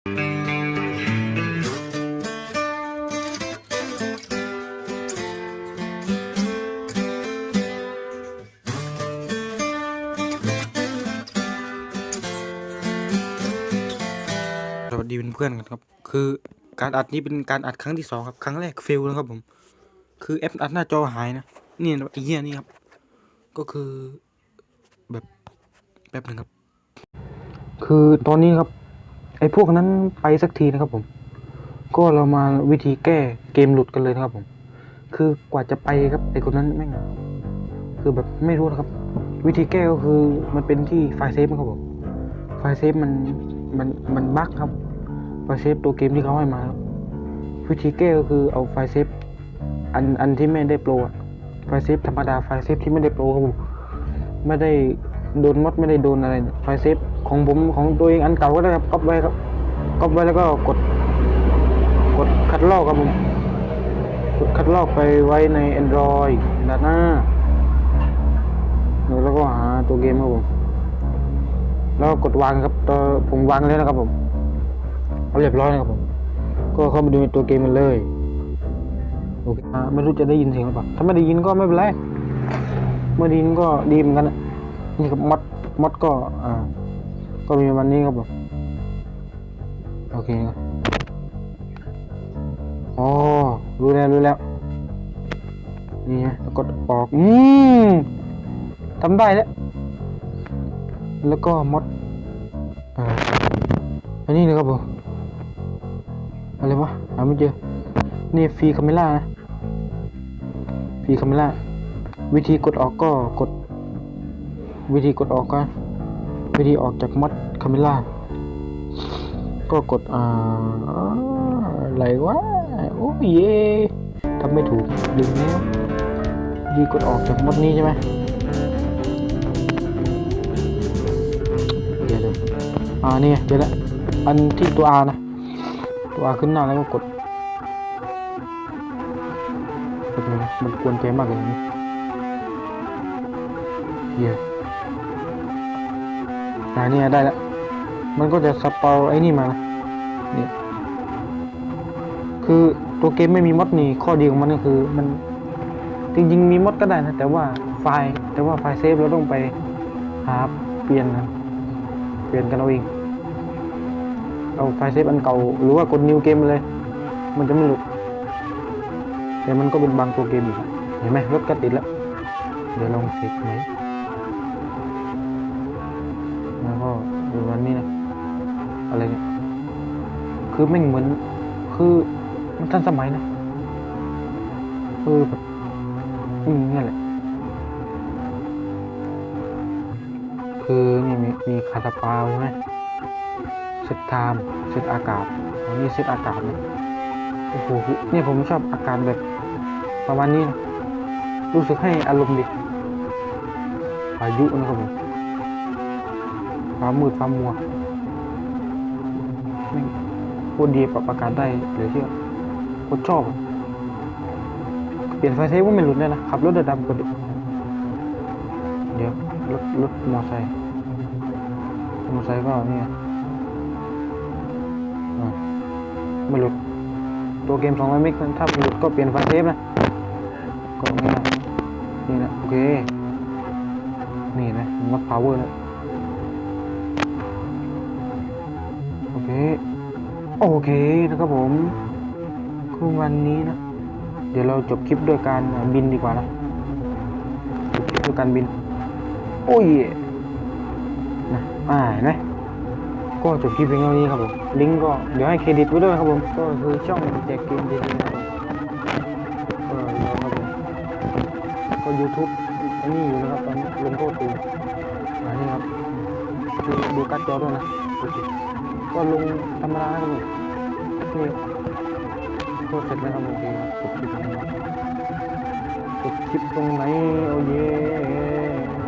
สวัสดีเพื่อนๆกันครับ คือการอัดนี้เป็นการอัดครั้งที่สองครับ ครั้งแรกเฟลนะครับผม คือแอปอัดหน้าจอหายนะ นี่ไอ้เหี้ยนี่ครับ ก็คือแบบแป๊บหนึงครับ คือตอนนี้ครับ ไอ้พวกนั้นไปสักทีนะครับผม ก็เรามาวิธีแก้เกมหลุดกันเลยนะครับผม คือกว่าจะไปครับไอ้คนนั้นแม่งคือแบบไม่รู้นะครับ วิธีแก้ก็คือมันเป็นที่ไฟล์เซฟนครับผมไฟล์เซฟมันมันมันบั๊กครับไฟล์เซฟตัวเกมที่เขาให้มาครับวิธีแก้ก็คือเอาไฟล์เซฟอันอันที่ไม่ได้โปรอะไฟล์เซฟธรรมดาไฟล์เซฟที่ไม่ได้โปรครับผมไม่ได้ โดนมดไม่ได้โดนอะไรไฟเซฟของผมของตัวเองอันเก่าก็ได้ครับก๊อปไว้ครับก๊อปไว้แล้วก็กด กดคัดลอกครับผมกดคัดลอกไปไว้ใน Android ด้านหน้าแล้วก็หาตัวเกมครับผมแล้วก็กดวางครับตัวผมวางแล้วนะครับผมเอาเรียบร้อยนะครับผม ก็เข้ามาดูในตัวเกมมันเลยโอเคไม่รู้จะได้ยินเสียงหรือเปล่าถ้าไม่ได้ยินก็ไม่เป็นไรเมื่อได้ยินก็ดีเหมือนกันนะ นี่ครับมดมดก็อ่าก็มีวันนี้ครับผมโอเคครับอ๋อรู้แล้วรู้แล้วนี่ไงแล้วกดออกอืมทำได้แล้วแล้วก็มดอ่าอันนี้นะครับผมอะไรวะหาไม่เจอนี่ฟรีคาเมล่านะฟรีคาเมล่าวิธีกดออกก็กด วิธีกดออกก็วิธีออกจากมดคาเมล่าก็กดอ่าอะไรวะโอ้ยเย่ทำไม่ถูกดึงแล้ววิธีกดออกจากมดนี้ใช่ไหมเดี๋ยวเดี๋ยวอ่านี่เจอแล้วอันที่ตัว R นะ ตัว R ขึ้นหน้าแล้วก็กดกดนะมันกวนใจมากเลยนี่เหี้ย อ่านี่ไงได้แล้วมันก็จะสปาไอ้นี่มานะนี่คือตัวเกมไม่มีมดนี่ข้อดีของมันก็คือ มันจริงๆมีมดก็ได้นะ แต่ว่าไฟล์แต่ว่าไฟล์เซฟเราต้องไปหาเปลี่ยนนะเปลี่ยนกันเอาเองเอาไฟล์เซฟอันเก่า หรือว่ากดนิวเกมเลย มันจะไม่หลุดแต่มันก็เป็นบางตัวเกมอีกอะเห็นไหมรถก็ติดแล้ว เดี๋ยวลองเช็คไหม อะไรเนี่ยคือไม่เหมือน คือมันทันสมัยนะคือแบบอืมนี่แหละ คือนี่มีมีคาตาปาใช่ไหมเซตไทม์เซตอากาศอันนี้เซตอากาศนะโอ้โหเนี่ยผมชอบอากาศแบบประมาณนี้นะรู้สึกให้อารมณ์ดีพายุนะครับผมฟ้ามมืดฟ้ามมัว ตรดีปรับอากาศได้เหลือเชื่อโคตรชอบ เปลี่ยนไฟเซฟก็ไม่หลุดเลยนะ ขับรถดินดำกดเดี๋ยวรถรถมอไซค์มอไซค์ก็เนี่ยไม่หลุด ตัวเกมสองร้อยเมกนั้นถ้าหลุดก็เปลี่ยนไฟเซฟนะก็ง่ายนี่นะโอเค นี่นะมัดพาวเวอร์นะโอเค โอเคนะครับผมคือวันนี้นะ เดี๋ยวเราจบคลิปด้วยการบินดีกว่านะจบคลิปด้วยการบิน โอ้ยนะอ่าเห็นไหมก็จบคลิปเพียงเท่านี้ครับผมลิงก์ก็เดี๋ยวให้เครดิตไว้ด้วยครับผมก็คือช่องแจกเกมดีๆนะครับผมก็ครับผมก็ยูทูบอันนี้อยู่นะครับตอนลงโทษตูอันนี้ครับดูการ์ดจอด้วยนะก็ลงธรรมดาครับผม นี่ก็เสร็จแล้วค